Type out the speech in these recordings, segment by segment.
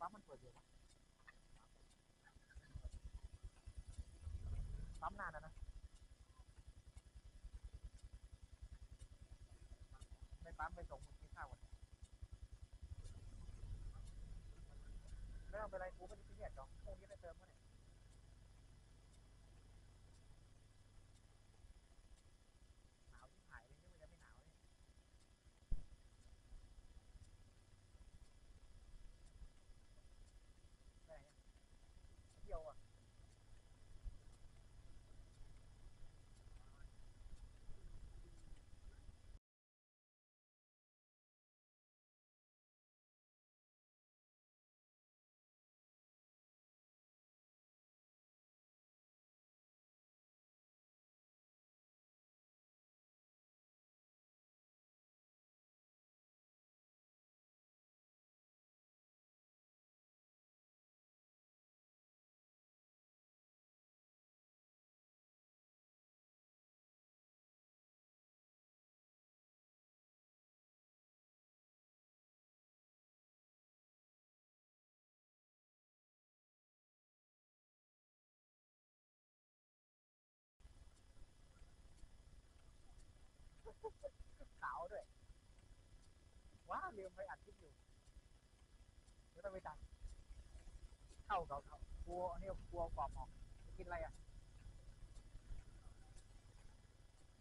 ปั๊มมันเปิดอยู่ปั๊มนานแล้วนะ ไม่ปั๊มไปส่งมึงกินข้าวก่อนไม่ต้องเป็นไรกูไม่ได้ซีเรียสหรอกพวกนี้ไปเติมก็เนี่ยหนาวที่หายเลยนี่มันยังไม่หนาวเลยไปไหนอะเที่ยวอะ ขาวด้วย ว้า ลืมไปอัดคลิปอยู่เดี๋ยวต้องไปตัดเข้าเขาเขากลัวอันนี้กลัวกรอบออกกินอะไรอะ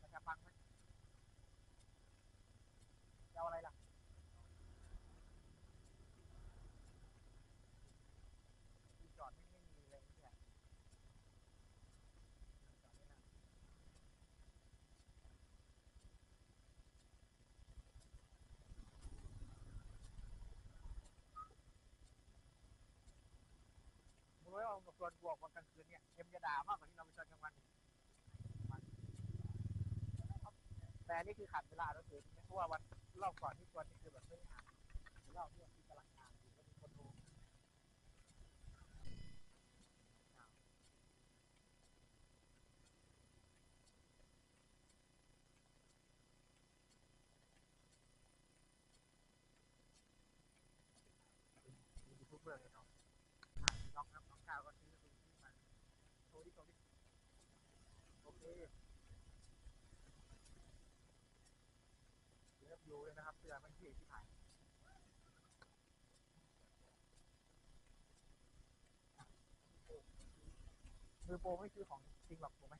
มันจะฟังไหมจะเอาอะไรล่ะที่จอดไม่ไม่มีเลยเนี่ยจอดไม่ได้ มึงไม่เอามาชวนกูออกมากลางคืนเนี่ยเอ็มจะด่ามากกว่าที่เราไปชนกลางวันแต่นี่คือขัดเวลาแล้วคือเพราะว่าวันรอบก่อนที่ชวนนี่คือแบบไม่ได้อ่านรอบที่ที่กำลังอ่านอยู่แล้วมีคนดูมียูทูบเบอร์เลยเนาะอะน้องครับน้องก้าวก็ซื้อซื้อซื้อมาโชว์ ดิโชว์ดิโอเคเลิฟยูเลยนะครับเสื้อมันเท่ที่ถ่ายมือโปรไม่คือของจริงหรอกถูกไหม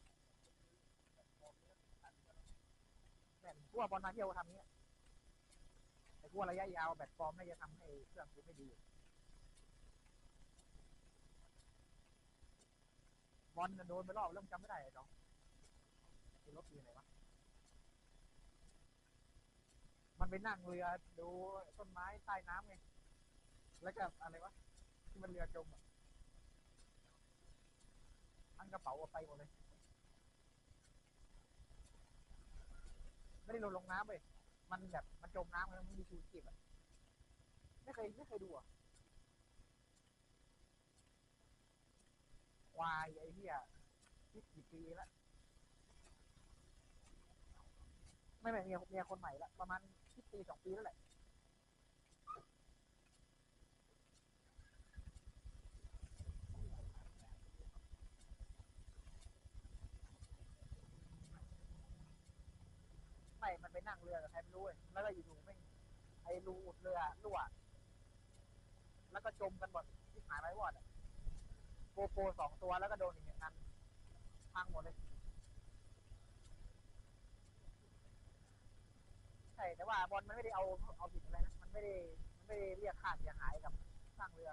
แม่นกูว่าบอลมาเที่ยวทำนี้ยแต่กูว่าระยะยาวแบตฟอร์มน่าจะทำให้เครื่องกูไม่ดี บอลน่ะโดนไปรอบแล้วมึงจำไม่ได้เหรอน้องไอ้รถอยู่ไหนวะมันไปนั่งเรือดูต้นไม้ใต้น้ำไงแล้วก็อะไรวะที่มันเรือจมอะทั้งกระเป๋าเอาไปหมดเลยไม่ได้ลงลงน้ำเลยมันแบบมันจมน้ำแล้วมันมีชูชีพอะไม่เคยไม่เคยดูอะ วายไอ้เหี้ยคิดกี่ปีล้วไม่ไม่เมียเมียคนใหม่ละประมาณคิดปีสองปีแล้วแหละไม่มันไปนั่งเรือกับใครไม่รู้เว้ยแล้วก็อยู่ๆไม่ไอ้รูอุดเรือรั่วแล้วก็จมกันหมดที่หายไปวอดอะ โกโปรสองตัวแล้วก็โดนอีกหนึ่งอันพังหมดเลยใช่แต่ว่าบอลมันไม่ได้เอาเอาผิดอะไรนะมันไม่ได้มันไม่ได้เรียกค่าเสียหายกับสร้างเรือ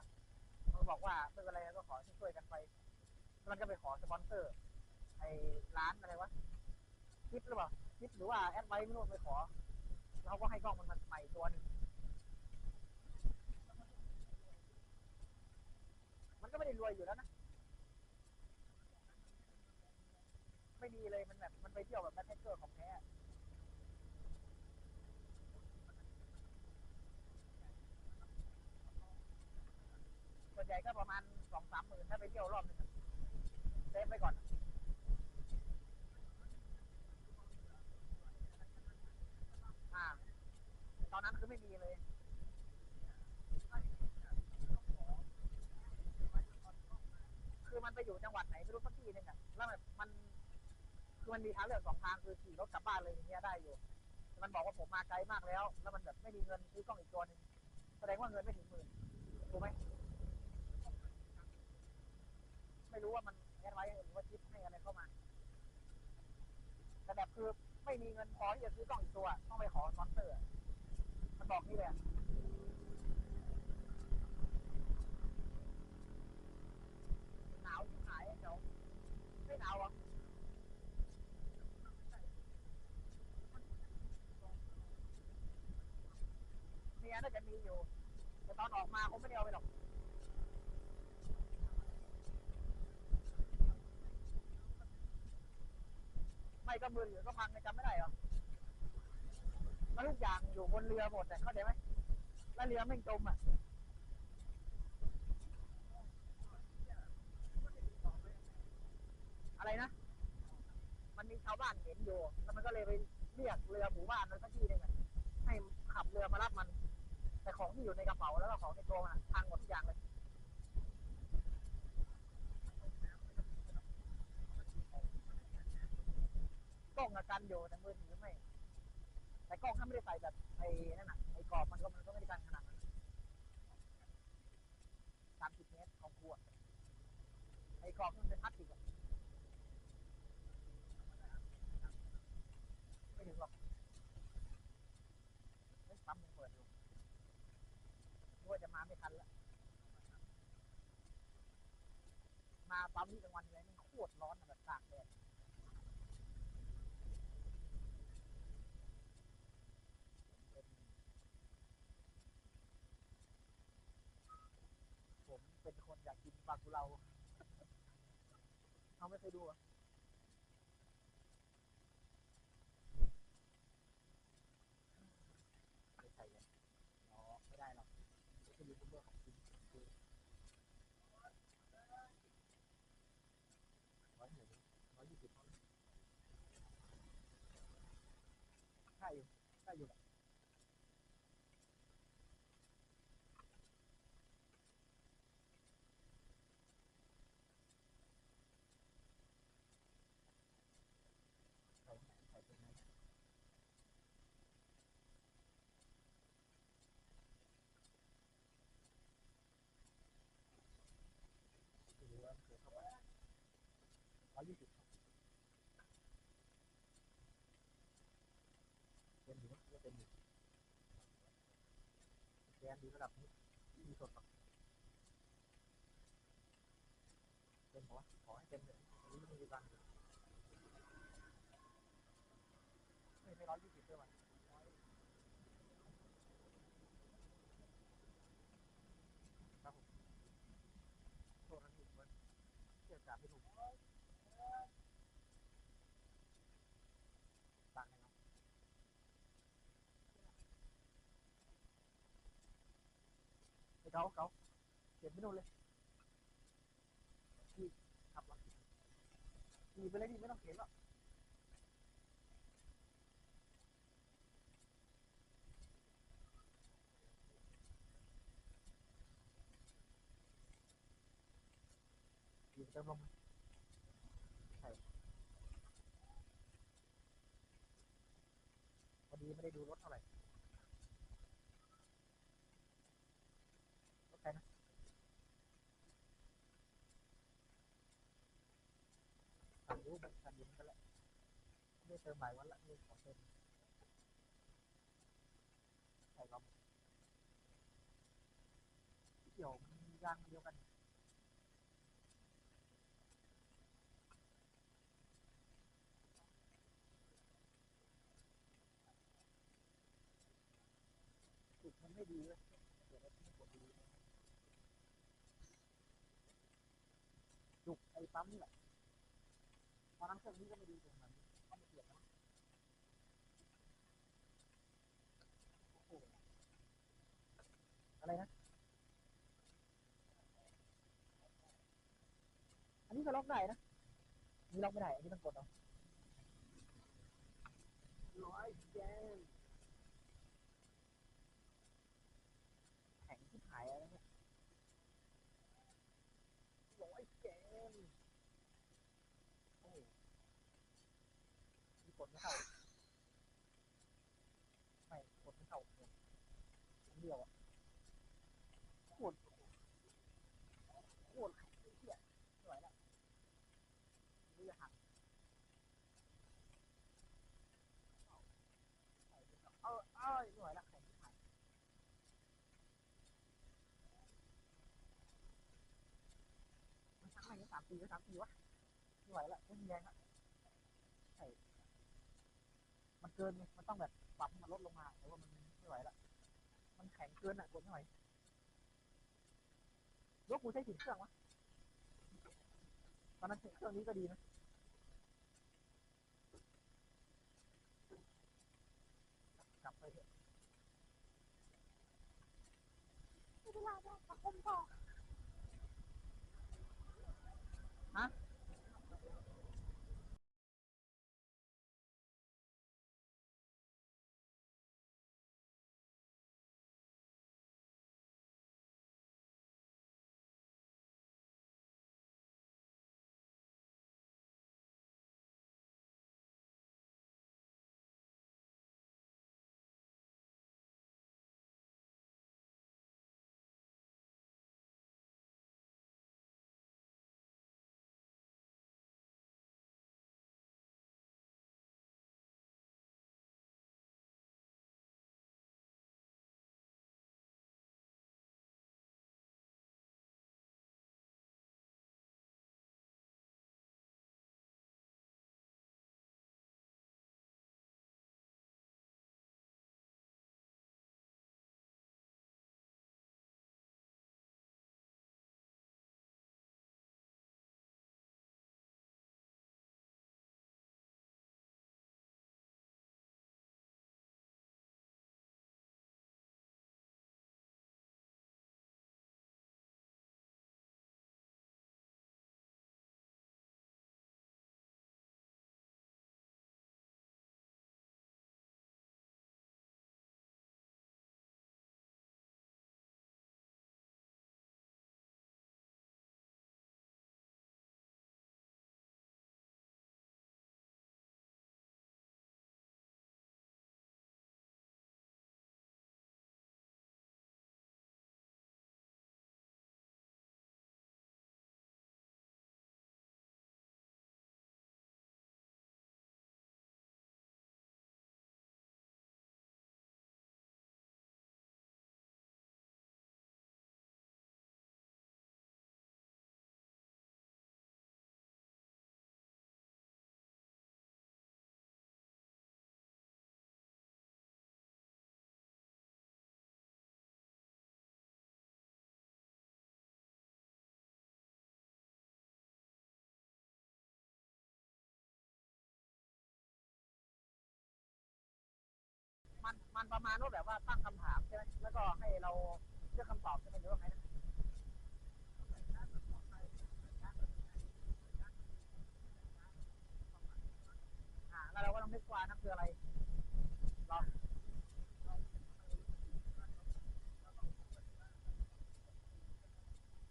มันบอกว่าไม่เป็นไรก็ขอช่วยกันไปมันก็ไปขอสปอนเซอร์ ไอ้ร้านอะไรวะคิดหรือเปล่าคิดหรือว่าแอดไว้ไม่รู้ไปขอเขาก็ให้กล้องมันมาใหม่ตัวหนึ่งมันก็ไม่ได้รวยอยู่แล้วนะ ไม่ดีเลยมันแบบมันไปเที่ยวแบบแบ็คแพคเกอร์ของแท้ส่วนใหญ่ก็ประมาณสองสามหมื่นถ้าไปเที่ยวรอบนึงเซฟไปก่อนอ่าตอนนั้นคือไม่มีเลยคือมันไปอยู่จังหวัดไหนไม่รู้สักที่นึงอะแล้วแบบมัน คือมันมีทางเลือกสองทางคือขี่รถกลับบ้านเลยอย่างเงี้ยได้อยู่แต่มันบอกว่าผมมาไกลมากแล้ว แล้วมันแบบไม่มีเงินซื้อกล้องอีกตัวหนึ่งแสดงว่าเงินไม่ถึงหมื่นถูกไหมไม่รู้ว่ามันแอดไว้หรือว่าทิปให้อะไรเข้ามาแต่แบบคือไม่มีเงินพอที่จะซื้อกล้องอีกตัวต้องไปขอสปอนเซอร์มันบอกนี่เลยอะหนาวที่หายเดี๋ยวไม่หนาวอะ ยน่าจะมีอยู่แต่ตอนออกมาคงไม่ได้เอาไปหรอกไม่ก็มือถือก็พังจำไม่ได้หรอแล้วทุกอย่างอยู่บนเรือหมดแต่เข้าใจไหมแล้วเรือไม่จมอะอะไรนะ มันมีชาวบ้านเห็นอยู่ แล้วมันก็เลยไปเรียกเรือหมู่บ้านนั้นสักที่หนึงให้ขับเรือมารับมัน ที่อยู่ในกระเป๋าแล้วก็ของในตัวมันพังหมดทุกอย่างเลยกล้องอะกันอยู่แต่มือถือไม่ แต่กล้องถ้าไม่ได้ใส่แบบไอ้นั่นน่ะไอ้กรอบมันก็มันก็ไม่ได้กันขนาดนั้นสามสิบเมตรของครัวไอ้กรอบมันเป็นพลาสติกอะไม่ถึงหรอกเฮ้ยปั๊มยังเปิดอยู่นึก ว่าจะมาไม่ทันแล้ว มาปั๊มที่กลางวันเลยมันโคตรร้อนแบบตากแดดผมเป็นคนอยากกินปลากุเลาเขาไม่เคยดูอะไม่ใช่เลยอ๋อไม่ได้หรอกไม่ใช่ยูทูบเบอร์ของจริงคือร้อยหนึ่งร้อยยี่สิบ ใช่อยู่ใช่อยู่ ใส่ไหนใส่ตรงไหนไม่รู้ว่าเคยเข้าไปร้อยยี่สิบเต็มอยู่มั้ยว่าเต็มอยู่ แกนดีระดับนี้มีสดปะเต็มปะวขอให้เต็มเลยอันนี้ไม่มีตังไม่ไม่ร้อยยี่สิบด้วยมั้ยครับผมโทษนะพี่มันเกี่ยวกับไม่ถูกตังค์นะครับไอ้ เกาเกาเก็บไม่โดนเลยพี่ขับรถขี่ไปเลยพี่ไม่ต้องเข็นหรอกอยู่เติมลมใช่พอดีไม่ได้ดูรถเท่าไหร่ รถใครนะขับรู้แบบขับยินกันแหละไม่เติมหลายวันละเลยของเติมใช่ครับเกี่ยวมันยางเดียวกันมันไม่ดีเลยเดี๋ยวเราต้องกดดี จุกไอ้ปั๊มนี่แหละตอนนั้นเครื่องนี้ก็ไม่ดีตรงนั้นต้องไปเปลี่ยนนะโอ้โหอะไรนะ อันนี้ก็ล็อกได้นะอันนี่ล็อกไม่ได้ อันนี้ต้องกดเอาร้อยแจนแข็งที่หายอะไรเนี่ยร้อยเกม ไม่เข้าไม่กดไม่เข้าเนี่ยอันเดียวอะโคตรโคตรแข็งไอ้เหี้ยไม่ไหวแล้วเรือหักเอาเอาไม่ไหวแล้วแข็งที่หายมันชักอะไรกันสามปีก็สามปีวะไม่ไหวแล้วไม่มีแรงล้วใช่ มันเกินไงมันต้องแบบปรับให้มันลดลงมาแต่ว่ามันไม่ไหวแล้วมันแข็งเกินอะกดไม่ไหวยกกูใช้ถึงเครื่องวะตอนนั้นเครื่องนี้ก็ดีนะกลับไปเถอะไม่เป็นไรหรอกประคมต่อฮะ มันประมาณว่าแบบว่าตั้งคำถามใช่ไหมแล้วก็ให้เราเลือกคำตอบใช่ไหมหรือว่าไงนะอ่าแล้วเราก็ต้องนึกว่านั่นคืออะไรหรอ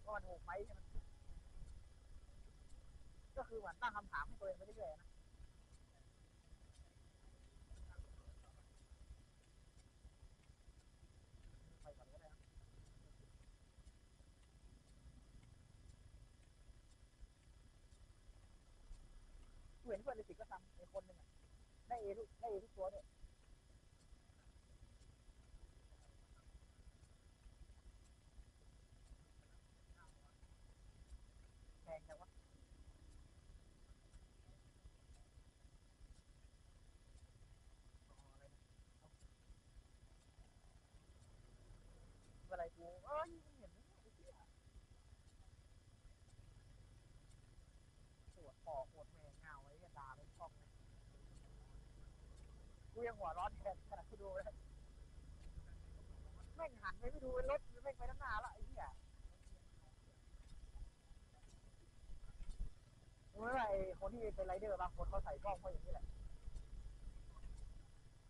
ว่ามันถูกไหมใช่ไหมก็คือเหมือนตั้งคำถามให้ตัวเองไปเรื่อยๆนะ ไปก่อนก็ได้นะกู เพื่อนในสิก็ทำในคนหนึ่งอะได้เอทุกได้เอทุกตัวเนี่ยแพงจังวะอะไรกูเอ้ยมึงเห็นไอ้เหี้ยปวดคอปวดแม่เงาไอ้เหี้ยด่าเป็นช่องเลย กูยังหัวร้อนแทนขนาดกูดูเลยแม่งหันไปไม่ดูรถแม่งไปด้านหน้าละไอ้เหี้ยรู้ไหมว่าไอ้คนที่เป็นไรเดอร์บางคนเขาใส่กล้องเพราะอย่างนี้แหละ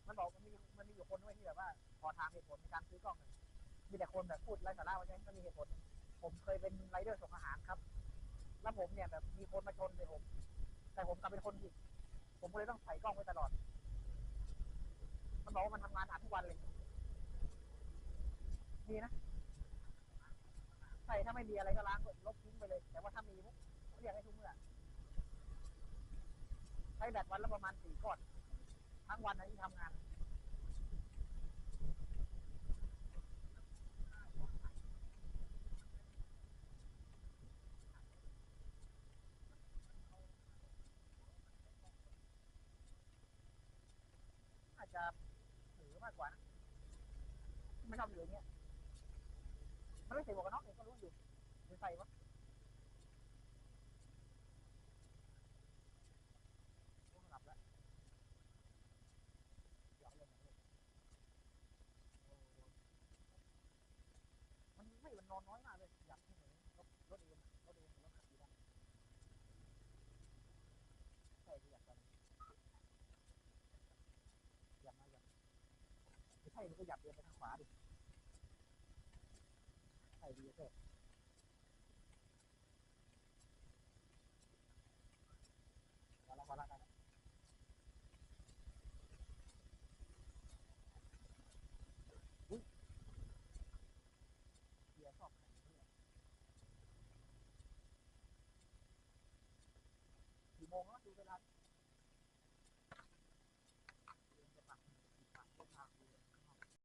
มันบอกมันมีมันมีอยู่คนด้วยที่แบบว่าขอทางเหตุผลในการซื้อกล้องนี่มีแต่คนแบบพูดไร้สาระว่าใช่ก็มีเหตุผล ผมเคยเป็นไรเดอร์ส่งอาหารครับ แล้วผมเนี่ยแบบมีคนมาชนใส่ผม แต่ผมกลับเป็นคนผิดผผมก็เลยต้องใส่กล้องไว้ตลอด มันบอกว่ามันทำงานอักทุกวันเลยดีนะใช่ถ้าไม่มีอะไรก็ล้างลบทิ้งไปเลย แต่ว่าถ้ามีปุ๊บเรียกให้ทุกเมื่อใช้แบตวันละประมาณสี่ก้อนทั้งวันนะที่ทำงาน อาจจะถือ มากกว่านะไม่ชอบอยู่อย่างเงี้ยมันไม่ใส่หมวกกันน็อกเองก็รู้อยู่หรือใส่ปะโอ้หลับแล้วหยอกเลยมันไม่มันนอนน้อยมากให้เห็นรถรถเองอะรถเองรถขับดีได้ใช่ที่อยากกันอยากมาอยากไม่ ใช่มันก็อยากเดินไปทางขวาดิใช่ดีเซ่พอละพอละกันอุ้ยเดี๋ยวชอบกี่โมงแล้วดูเวลา